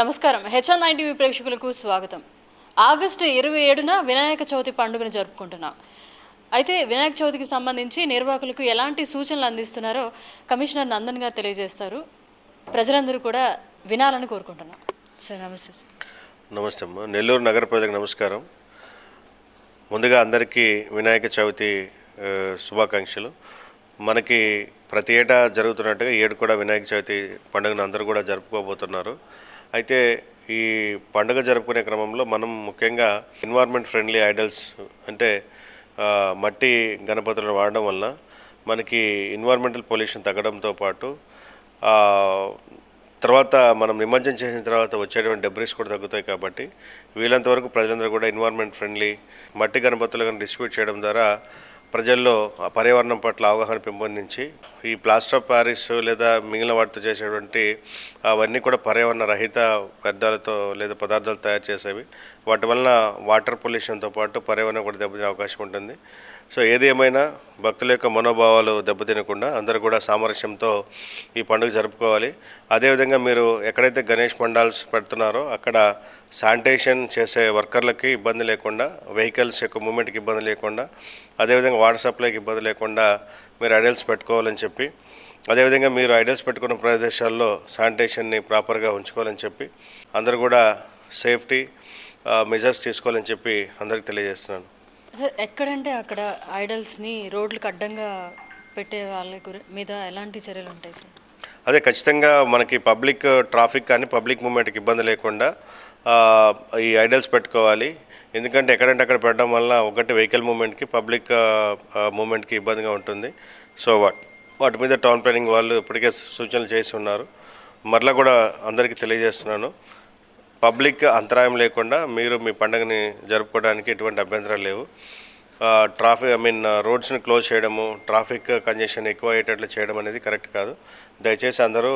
నమస్కారం. HN nine TV ప్రేక్షకులకు స్వాగతం. ఆగస్టు ఇరవై ఏడున వినాయక చవితి పండుగను జరుపుకుంటున్నాం. అయితే వినాయక చవితికి సంబంధించి నిర్వాహకులకు ఎలాంటి సూచనలు అందిస్తున్నారో కమిషనర్ నందన్ గారు తెలియజేస్తారు. ప్రజలందరూ కూడా వినాలని కోరుకుంటున్నాం. సార్ నమస్తే నమస్తే అమ్మ. నెల్లూరు నగర ప్రజలకు నమస్కారం. ముందుగా అందరికీ వినాయక చవితి శుభాకాంక్షలు. మనకి ప్రతి ఏటా జరుగుతున్నట్టుగా ఏడు కూడా వినాయక చవితి పండుగను అందరూ కూడా జరుపుకోబోతున్నారు. అయితే ఈ పండుగ జరుపుకునే క్రమంలో మనం ముఖ్యంగా ఎన్వైర్న్మెంట్ ఫ్రెండ్లీ ఐడల్స్ అంటే మట్టి గణపతులను వాడడం వల్ల మనకి ఎన్వైర్న్మెంటల్ పొల్యూషన్ తగ్గడంతో పాటు తర్వాత మనం నిమజ్జనం చేసిన తర్వాత వచ్చేటువంటి డెబ్రీస్ కూడా తగ్గుతాయి కాబట్టి వీలంతవరకు ప్రజలందరూ కూడా ఎన్వైర్న్మెంట్ ఫ్రెండ్లీ మట్టి గణపతులు కానీ డిస్ట్రిబ్యూట్ చేయడం ద్వారా ప్రజల్లో ఆ పర్యావరణం పట్ల అవగాహన పెంపొందించి ఈ ప్లాస్టర్ ఆఫ్ ప్యారిస్ లేదా మిగిలిన వాటితో చేసేటువంటి అవన్నీ కూడా పర్యావరణ రహిత వ్యర్థాలతో లేదా పదార్థాలు తయారు చేసేవి. వాటి వలన వాటర్ పొల్యూషన్తో పాటు పర్యావరణం కూడా దెబ్బతినే అవకాశం ఉంటుంది. సో ఏది ఏమైనా భక్తుల యొక్క మనోభావాలు దెబ్బతినకుండా అందరూ కూడా సామరస్యంతో ఈ పండుగ జరుపుకోవాలి. అదేవిధంగా మీరు ఎక్కడైతే గణేష్ మండల్స్ పెడుతున్నారో అక్కడ శానిటేషన్ చేసే వర్కర్లకి ఇబ్బంది లేకుండా వెహికల్స్ యొక్క మూమెంట్కి ఇబ్బంది లేకుండా అదేవిధంగా వాటర్ సప్లైకి ఇబ్బంది లేకుండా మీరు ఐడల్స్ పెట్టుకోవాలని చెప్పి అదేవిధంగా మీరు ఐడల్స్ పెట్టుకున్న ప్రదేశాల్లో శానిటేషన్ని ప్రాపర్గా ఉంచుకోవాలని చెప్పి అందరూ కూడా సేఫ్టీ మెజర్స్ తీసుకోవాలని చెప్పి అందరికీ తెలియజేస్తున్నాను. ఎక్కడంటే అక్కడ ఐడల్స్ని రోడ్లకు అడ్డంగా పెట్టే వాళ్ళ మీద ఎలాంటి చర్యలు ఉంటాయి సార్? అదే ఖచ్చితంగా మనకి పబ్లిక్ ట్రాఫిక్ కానీ పబ్లిక్ మూమెంట్కి ఇబ్బంది లేకుండా ఈ ఐడల్స్ పెట్టుకోవాలి. ఎందుకంటే ఎక్కడంటే అక్కడ పెట్టడం వల్ల ఒకటి వెహికల్ మూమెంట్కి పబ్లిక్ మూమెంట్కి ఇబ్బందిగా ఉంటుంది. సో వాట్ వాటి మీద టౌన్ ప్లానింగ్ వాళ్ళు ఇప్పటికే సూచనలు చేసి ఉన్నారు. మరలా కూడా అందరికీ తెలియజేస్తున్నాను. పబ్లిక్ అంతరాయం లేకుండా మీరు మీ పండుగని జరుపుకోవడానికి ఎటువంటి అభ్యంతరాలు లేవు. ట్రాఫిక్ ఐ మీన్ రోడ్స్ని క్లోజ్ చేయడము ట్రాఫిక్ కంజెషన్ ఎక్కువ అయ్యేటట్లు చేయడం అనేది కరెక్ట్ కాదు. దయచేసి అందరూ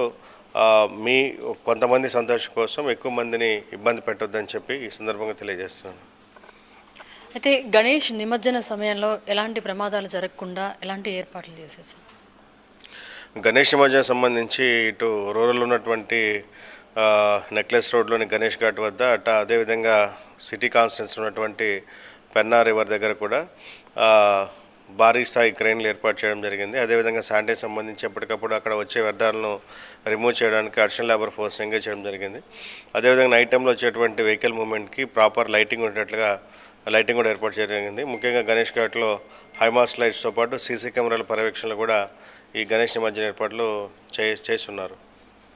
మీ కొంతమంది సంతోషం కోసం ఎక్కువ మందిని ఇబ్బంది పెట్టొద్దని చెప్పి ఈ సందర్భంగా తెలియజేస్తున్నాను. అయితే గణేష్ నిమజ్జన సమయంలో ఎలాంటి ప్రమాదాలు జరగకుండా ఎలాంటి ఏర్పాట్లు సార్? గణేష్ నిమజ్జనం సంబంధించి ఇటు రూరల్ ఉన్నటువంటి నెక్లెస్ రోడ్లోని గణేష్ ఘాట్ వద్ద అట్ట అదేవిధంగా సిటీ కాన్స్టెన్స్ ఉన్నటువంటి పెన్నా రివర్ దగ్గర కూడా భారీ స్థాయి క్రెయిన్లు ఏర్పాటు చేయడం జరిగింది. అదేవిధంగా శానిటైజ్ సంబంధించి ఎప్పటికప్పుడు అక్కడ వచ్చే వ్యర్థాలను రిమూవ్ చేయడానికి అడిషనల్ లేబర్ ఫోర్స్ ఎంగేజ్ చేయడం జరిగింది. అదేవిధంగా నైట్ టైంలో వచ్చేటువంటి వెహికల్ మూమెంట్కి ప్రాపర్ లైటింగ్ ఉండేట్లుగా లైటింగ్ కూడా ఏర్పాటు చేయడం జరిగింది. ముఖ్యంగా గణేష్ ఘాట్లో హైమాస్ లైట్స్తో పాటు సీసీ కెమెరాల పర్యవేక్షణలు కూడా ఈ గణేష్ నిమజ్జన ఏర్పాట్లు చే చేస్తున్నారు.